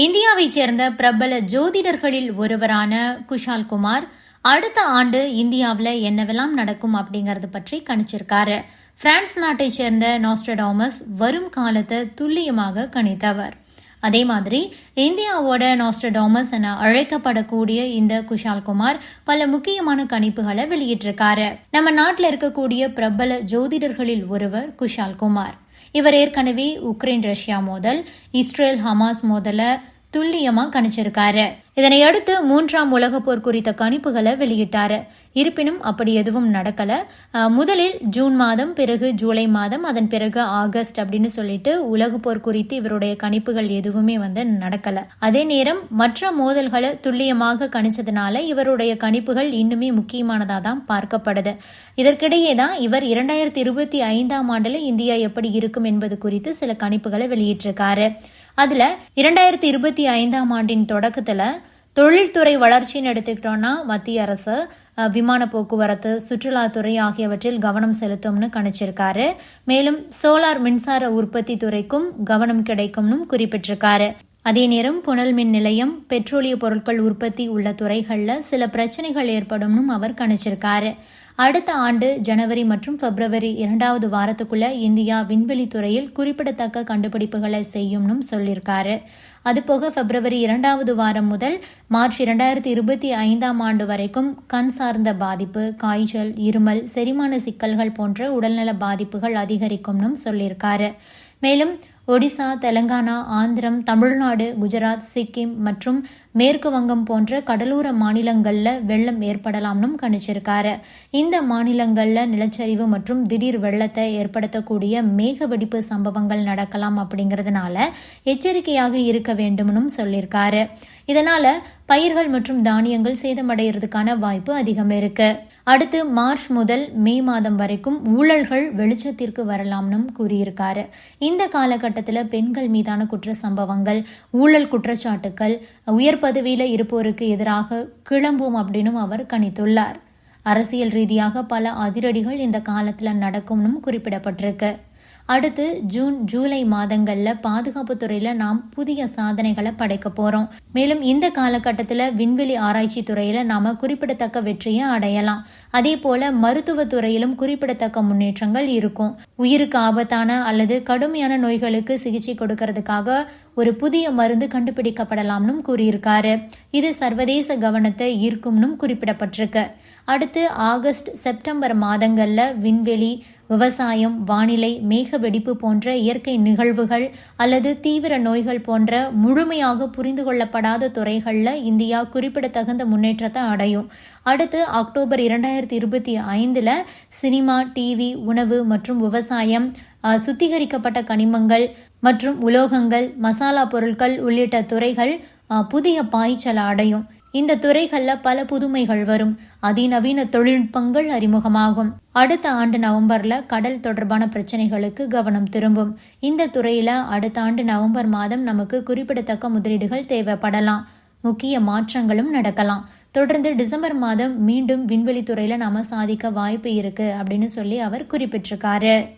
இந்தியாவைச் சேர்ந்த பிரபல ஜோதிடர்களில் ஒருவரான குஷால் குமார் அடுத்த ஆண்டு இந்தியாவில் என்னவெல்லாம் நடக்கும் அப்படிங்கறது பற்றி கணிச்சிருக்காரு. பிரான்ஸ் நாட்டைச் சேர்ந்த நாஸ்டடாமஸ் வரும் காலத்தை துல்லியமாக கணித்தவர். அதே மாதிரி இந்தியாவோட நாஸ்டடாமஸ் என அழைக்கப்படக்கூடிய இந்த குஷால் குமார் பல முக்கியமான கணிப்புகளை வெளியிட்டிருக்காரு. நம்ம நாட்டில் இருக்கக்கூடிய பிரபல ஜோதிடர்களில் ஒருவர் குஷால் குமார். இவர் ஏற்கனவே உக்ரைன் ரஷ்யா மோதல் இஸ்ரேல் ஹமாஸ் மோதல துல்லியமா கணிச்சிருக்காரு. இதனை அடுத்து மூன்றாம் உலகப் போர் குறித்த கணிப்புகளை வெளியிட்டார். இருப்பினும் அப்படி எதுவும் நடக்கல. முதலில் ஜூன் மாதம் பிறகு ஜூலை மாதம் அதன் பிறகு ஆகஸ்ட் அப்படின்னு சொல்லிட்டு உலக போர் குறித்து இவருடைய கணிப்புகள் எதுவுமே வந்து நடக்கல. அதே நேரம் மற்ற மோதல்களை துல்லியமாக கணிச்சதுனால இவருடைய கணிப்புகள் இன்னுமே முக்கியமானதா தான் பார்க்கப்படுது. இதற்கிடையே தான் இவர் இரண்டாயிரத்தி இருபத்தி ஐந்தாம் ஆண்டுல இந்தியா எப்படி இருக்கும் என்பது குறித்து சில கணிப்புகளை வெளியிட்டிருக்காரு. அதுல இரண்டாயிரத்தி இருபத்தி ஐந்தாம் ஆண்டின் தொடக்கத்துல தொழில்துறை வளர்ச்சின்னு எடுத்துக்கிட்டோம்னா மத்திய அரசு விமான போக்குவரத்து சுற்றுலாத்துறை ஆகியவற்றில் கவனம் செலுத்தும்னு கணிச்சிருக்காரு. மேலும் சோலார் மின்சார உற்பத்தி துறைக்கும் கவனம் கிடைக்கும்னு குறிப்பிட்டிருக்காரு. அதே நேரம் புனல் மின் நிலையம் பெட்ரோலிய பொருட்கள் உற்பத்தி உள்ள துறைகளில் சில பிரச்சனைகள் ஏற்படும்னும் அவர் கணிச்சிருக்காரு. அடுத்த ஆண்டு ஜனவரி மற்றும் பிப்ரவரி இரண்டாவது வாரத்துக்குள்ள இந்தியா விண்வெளி துறையில் குறிப்பிடத்தக்க கண்டுபிடிப்புகளை செய்யும்னு சொல்லியிருக்காரு. அதுபோக பிப்ரவரி இரண்டாவது வாரம் முதல் மார்ச் இரண்டாயிரத்தி இருபத்தி ஐந்தாம் ஆண்டு வரைக்கும் கண் சார்ந்த பாதிப்பு காய்ச்சல் இருமல் செரிமான சிக்கல்கள் போன்ற உடல்நல பாதிப்புகள் அதிகரிக்கும்னு சொல்லியிருக்காரு. மேலும் ஒடிசா தெலங்கானா ஆந்திரம் தமிழ்நாடு குஜராத் சிக்கிம் மற்றும் மேற்கு வங்கம் போன்ற கடலோர மாநிலங்களில் வெள்ளம் ஏற்படலாம்னும் கணிச்சிருக்காரு. இந்த மாநிலங்களில் நிலச்சரிவு மற்றும் திடீர் வெள்ளத்தை ஏற்படுத்தக்கூடிய மேக வெடிப்பு சம்பவங்கள் நடக்கலாம் அப்படிங்கிறதுனால எச்சரிக்கையாக இருக்க வேண்டும்னும் சொல்லியிருக்காரு இதனால பயிர்கள் மற்றும் தானியங்கள் சேதமடைகிறதுக்கான வாய்ப்பு அதிகம் இருக்கு. அடுத்து மார்ச் முதல் மே மாதம் வரைக்கும் ஊழல்கள் வெளிச்சத்திற்கு வரலாம்னு கூறியிருக்காரு. இந்த காலகட்டத்தில் பெண்கள் மீதான குற்ற சம்பவங்கள் ஊழல் குற்றச்சாட்டுக்கள் உயர் பதவியில் இருப்போருக்கு எதிராக கிளம்பும் அப்படின்னும் அவர் கணித்துள்ளார். அரசியல் ரீதியாக பல அதிரடிகள் இந்த காலத்தில் நடக்கும்னு குறிப்பிடப்பட்டிருக்கு. அடுத்து ஜூன் ஜூலை மாதங்களில் பாதுகாப்பு துறையில் நாம் புதிய சாதனைகளை படைக்க போகிறோம் மேலும் இந்த காலகட்டத்தில் விண்வெளி ஆராய்ச்சி துறையில் நாம் குறிப்பிடத்தக்க வெற்றியை அடையலாம். அதே போல மருத்துவ துறையிலும் குறிப்பிடத்தக்க முன்னேற்றங்கள் இருக்கும். உயிருக்கு ஆபத்தான அல்லது கடுமையான நோய்களுக்கு சிகிச்சை கொடுக்கறதுக்காக ஒரு புதிய மருந்து கண்டுபிடிக்கப்படலாம்னு கூறியிருக்காரு. இது சர்வதேச கவனத்தை ஈர்க்கும்னும் குறிப்பிடப்பட்டிருக்கு. அடுத்து ஆகஸ்ட் செப்டம்பர் மாதங்களில் விண்வெளி விவசாயம் வானிலை மேக வெடிப்பு போன்ற இயற்கை நிகழ்வுகள் அல்லது தீவிர நோய்கள் போன்ற முழுமையாக புரிந்து கொள்ளப்படாத துறைகளில் இந்தியா குறிப்பிடத்தகுந்த முன்னேற்றத்தை அடையும். அடுத்து அக்டோபர் இரண்டாயிரத்தி இருபத்தி ஐந்தில் சினிமா டிவி உணவு மற்றும் விவசாயம் சுத்திகரிக்கப்பட்ட கனிமங்கள் மற்றும் உலோகங்கள் மசாலா பொருட்கள் உள்ளிட்ட துறைகள் புதிய பாய்ச்சல் அடையும். இந்த துறைகளில் பல புதுமைகள் வரும். அதிநவீன தொழில்நுட்பங்கள் அறிமுகமாகும். அடுத்த ஆண்டு நவம்பர்ல கடல் தொடர்பான பிரச்சனைகளுக்கு கவனம் திரும்பும். இந்த துறையில அடுத்த ஆண்டு நவம்பர் மாதம் நமக்கு குறிப்பிடத்தக்க முதலீடுகள் தேவைப்படலாம். முக்கிய மாற்றங்களும் நடக்கலாம். தொடர்ந்து டிசம்பர் மாதம் மீண்டும் விண்வெளி துறையில நாம சாதிக்க வாய்ப்பு இருக்கு அப்படின்னு சொல்லி அவர் குறிப்பிட்டிருக்காரு.